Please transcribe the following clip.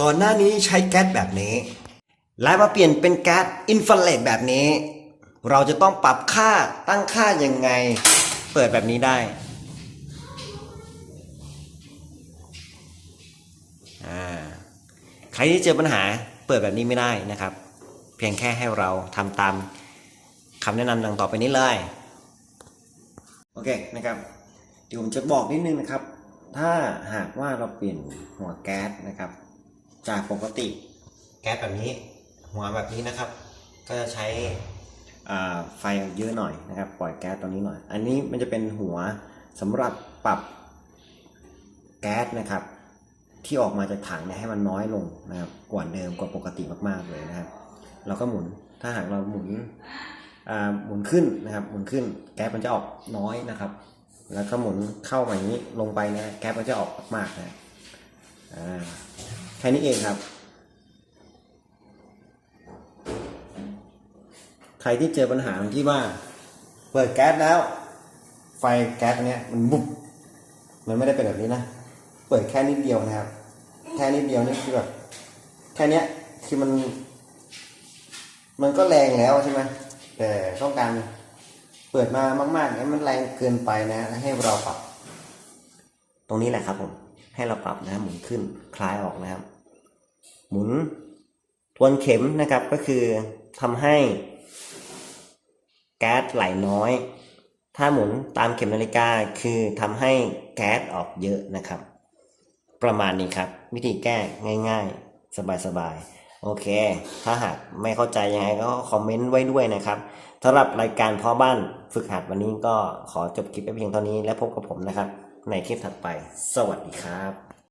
ก่อนหน้านี้ใช้แก๊สแบบนี้ แล้วมาเปลี่ยนเป็นแก๊สอินฟราเรดแบบนี้ เราจะต้องปรับค่าตั้งค่ายังไง เปิดแบบนี้ได้อ่าใครที่เจอปัญหาเปิดแบบนี้ไม่ได้นะครับ เพียงแค่ให้เราทำตามคำแนะนำดังต่อไปนี้เลยโอเคนะครับเดี๋ยวผมจะบอกนิดนึงนะครับ ถ้าหากว่าเราเปลี่ยนหัวแก๊สนะครับ จากปกติแก๊สแบบนี้ หัวแบบนี้นะครับ ก็จะใช้ไฟเยอะหน่อยนะครับ ปล่อยแก๊สตัวนี้หน่อย อันนี้มันจะเป็นหัวสำหรับปรับแก๊สนะครับ ที่ออกมาจากถังเนี่ยให้มันน้อยลงนะครับกว่าเดิมกว่าปกติมากๆเลยนะครับ เราก็หมุนถ้าหากเราหมุนหมุนขึ้นนะครับ หมุนขึ้นแก๊สมันจะออกน้อยนะครับ แล้วก็หมุนเข้ามาอย่างนี้ลงไปนะแก๊สมันจะออกมากนะอ่า แค่นี้เองครับ ใครที่เจอปัญหาที่ว่า เปิดแก๊สแล้ว ไฟแก๊สเนี้ยมันบุบมันไม่ได้เป็นแบบนี้นะ เปิดแค่นิดเดียวนะครับ แค่นิดเดียวนี่คือแบบแค่เนี้ยคือมัน มันก็แรงแล้วใช่ไหมแต่ต้องการเปิดมามากๆเนี่ยมันแรงเกินไปนะ ให้เราปรับ ตรงนี้แหละครับผม ให้เราปรับนะหมุนขึ้นคลายออกนะครับ หมุนทวนเข็มนะครับก็คือทำให้ แก๊สไหลน้อย ถ้าหมุนตามเข็มนาฬิกาคือทำให้แก๊สออกเยอะนะครับ ประมาณนี้ครับ วิธีแก้ง่าย ๆ สบายๆโอเค ถ้าหากไม่เข้าใจยังไงก็คอมเมนต์ไว้ด้วยนะครับสำหรับรายการพ่อบ้านฝึกหัดวันนี้ก็ขอจบคลิปไปเพียงเท่านี้และพบกับผมนะครับ ในคลิปถัดไป สวัสดีครับ